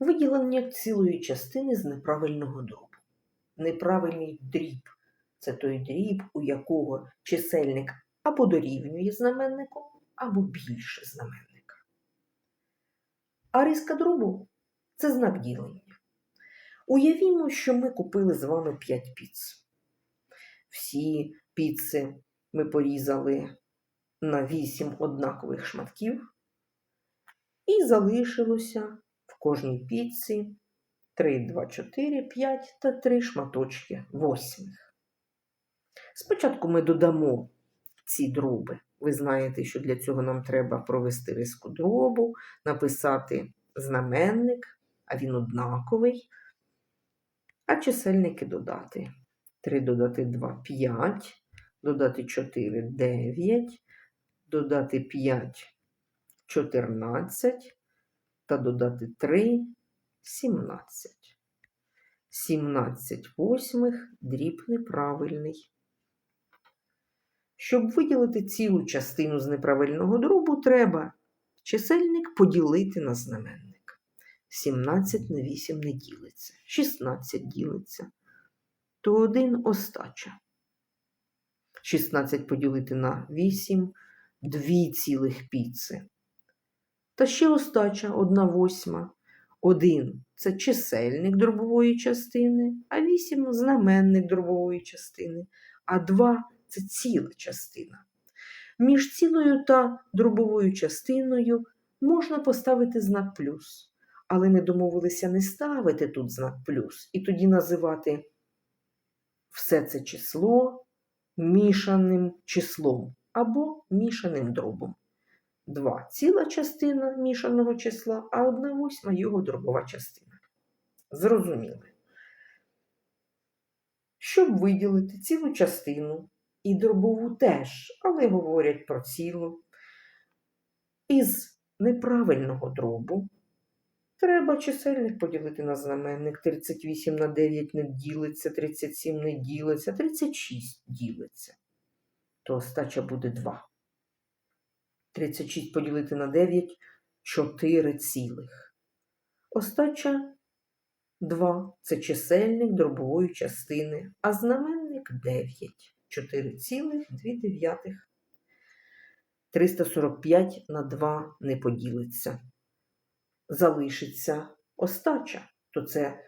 Виділення цілої частини з неправильного дробу. Неправильний дріб це той дріб, у якого чисельник або дорівнює знаменнику, або більше знаменника. А риска дробу це знак ділення. Уявімо, що ми купили з вами 5 піц. Всі піци ми порізали на 8 однакових шматків, і залишилося в кожній піці 3, 2, 4, 5 та 3 шматочки восьмих. Спочатку ми додамо ці дроби. Ви знаєте, що для цього нам треба провести риску дробу, написати знаменник, а він однаковий, а чисельники додати. 3 додати 2 5, додати 4 9, додати 5 14 та додати 3 17. 17 восьмих дріб неправильний. Щоб виділити цілу частину з неправильного дробу, треба чисельник поділити на знаменник. 17 на 8 не ділиться, 16 ділиться, то 1 остача. 16 поділити на 8 2 цілих піци. Та ще остача 1 восьма. 1 це чисельник дробової частини, а 8 знаменник дробової частини, а 2 це ціла частина. Між цілою та дробовою частиною можна поставити знак плюс, але ми домовилися не ставити тут знак плюс і тоді називати все це число мішаним числом або мішаним дробом. 2 ціла частина мішаного числа, а 1 восьма його дробова частина. Зрозуміли. Щоб виділити цілу частину і дробову теж, але говорять про цілу, із неправильного дробу треба чисельник поділити на знаменник. 38 на 9 не ділиться, 37 не ділиться, 36 ділиться. То остача буде 2. 36 поділити на 9 4 цілих. Остача 2 це чисельник дробової частини, а знаменник 9. 4 цілих 2 дев'ятих. 345 на 2 не поділиться. Залишиться остача. То це,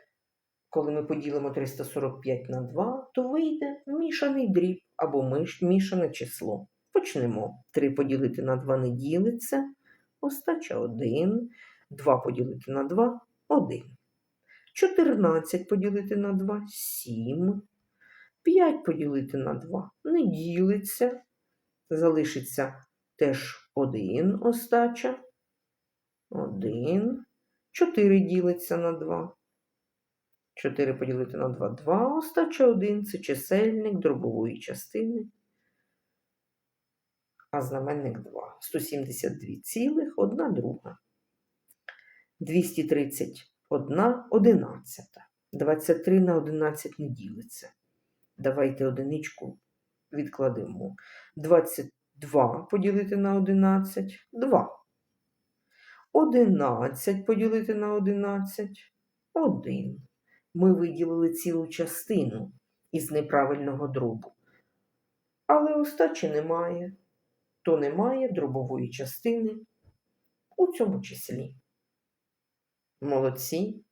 коли ми поділимо 345 на 2, то вийде мішаний дріб або мішане число. Почнемо. 3 поділити на 2 не ділиться. Остача 1. 2 поділити на 2 1. 14 поділити на 2 7. 5 поділити на 2 не ділиться. Залишиться теж 1 остача. 1. 4 ділиться на 2. 4 поділити на 2 2. Остача 1 це чисельник дробової частини а знаменник 2. 172 цілих, 1 друга. 231 одинадцята. 23 на 11 не ділиться. Давайте одиничку відкладемо. 22 поділити на 11 2. 11 поділити на 11 1. Ми виділили цілу частину із неправильного дробу. Але остачі немає то немає дробової частини у цьому числі. Молодці!